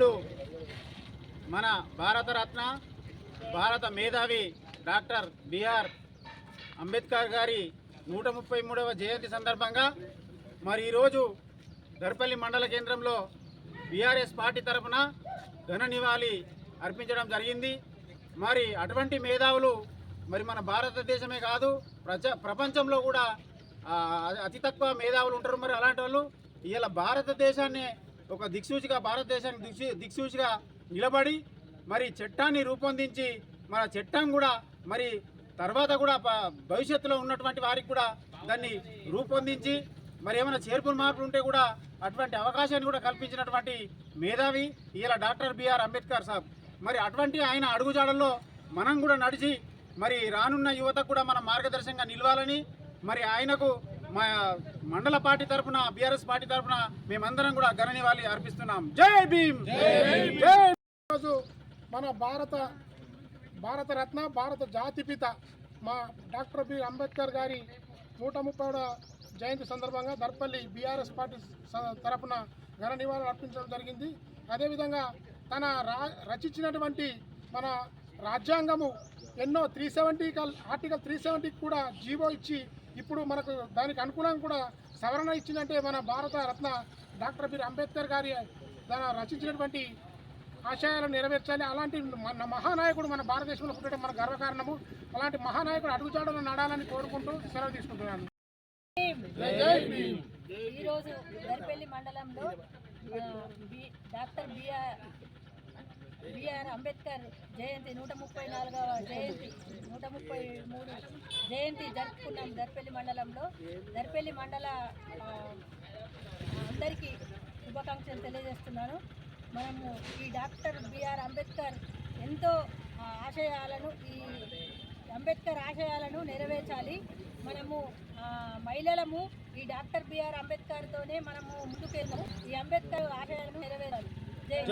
నేడు మన భారతరత్న భారత మేధావి డాక్టర్ బిఆర్ అంబేద్కర్ గారి నూట ముప్పై మూడవ జయంతి సందర్భంగా మరి ఈరోజు గరపల్లి మండల కేంద్రంలో బీఆర్ఎస్ పార్టీ తరఫున ఘన నివాళి అర్పించడం జరిగింది. మరి అటువంటి మేధావులు మరి మన భారతదేశమే కాదు ప్రజ ప్రపంచంలో కూడా అతి తక్కువ మేధావులు ఉంటారు మరి అలాంటి వాళ్ళు. ఇలా భారతదేశాన్ని ఒక దిక్సూచిగా భారతదేశానికి దిక్సూ దిక్సూచిగా నిలబడి మరి చట్టాన్ని రూపొందించి మన చట్టం కూడా మరి తర్వాత కూడా భవిష్యత్తులో ఉన్నటువంటి వారికి కూడా దాన్ని రూపొందించి మరి ఏమైనా చేర్పులు మార్పులు ఉంటే కూడా అటువంటి అవకాశాన్ని కూడా కల్పించినటువంటి మేధావి ఇలా డాక్టర్ బిఆర్ అంబేద్కర్ సాబ్. మరి అటువంటి ఆయన అడుగుజాడల్లో మనం కూడా నడిచి మరి రానున్న యువతకు కూడా మనం మార్గదర్శకంగా నిలవాలని మరి ఆయనకు మా మండల పార్టీ తరఫున బీఆర్ఎస్ పార్టీ తరఫున మేమందరం కూడా ఘన నివాళి అర్పిస్తున్నాం. జై భీమ్! జై ఈరోజు మన భారత భారత రత్న భారత జాతిపిత మా డాక్టర్ బి. అంబేద్కర్ గారి నూట ముప్పై జయంతి సందర్భంగా దర్పల్లి బీఆర్ఎస్ పార్టీ తరపున ఘన నివాళులు అర్పించడం జరిగింది. అదేవిధంగా తన రా రచించినటువంటి మన రాజ్యాంగము ఎన్నో త్రీ సెవెంటీ ఆర్టికల్ త్రీ సెవెంటీకి కూడా జీవో ఇచ్చి ఇప్పుడు మనకు దానికి అనుకూలంగా కూడా సవరణ ఇచ్చిందంటే మన భారత రత్న డాక్టర్ బిఆర్ అంబేద్కర్ గారి తన రచించినటువంటి ఆశయాలను నెరవేర్చాలి. అలాంటి మన మహానాయకుడు మన భారతదేశంలో పుట్టడం మన గర్వకారణము. అలాంటి మహానాయకుడు అడుగుజాడలు నడాలని కోరుకుంటూ సెలవు తీసుకుంటున్నాను. ఈరోజు మండలంలో doctor BR BR Ambedkar Jayanti నూట ముప్పై నాలుగవ జయంతి నూట ముప్పై మూడు జయంతి జరుపుకున్నాం దర్పల్లి మండలంలో. దర్పల్లి మండల అందరికీ శుభాకాంక్షలు తెలియజేస్తున్నాను. మనము ఈ డాక్టర్ బిఆర్ అంబేద్కర్ ఎంతో ఆశయాలను ఈ అంబేద్కర్ ఆశయాలను నెరవేర్చాలి. మనము మహిళలము ఈ డాక్టర్ బిఆర్ అంబేద్కర్తోనే మనము ముందుకెళ్ళాము. ఈ అంబేద్కర్ ఆశయాలను నెరవేరాలి. జై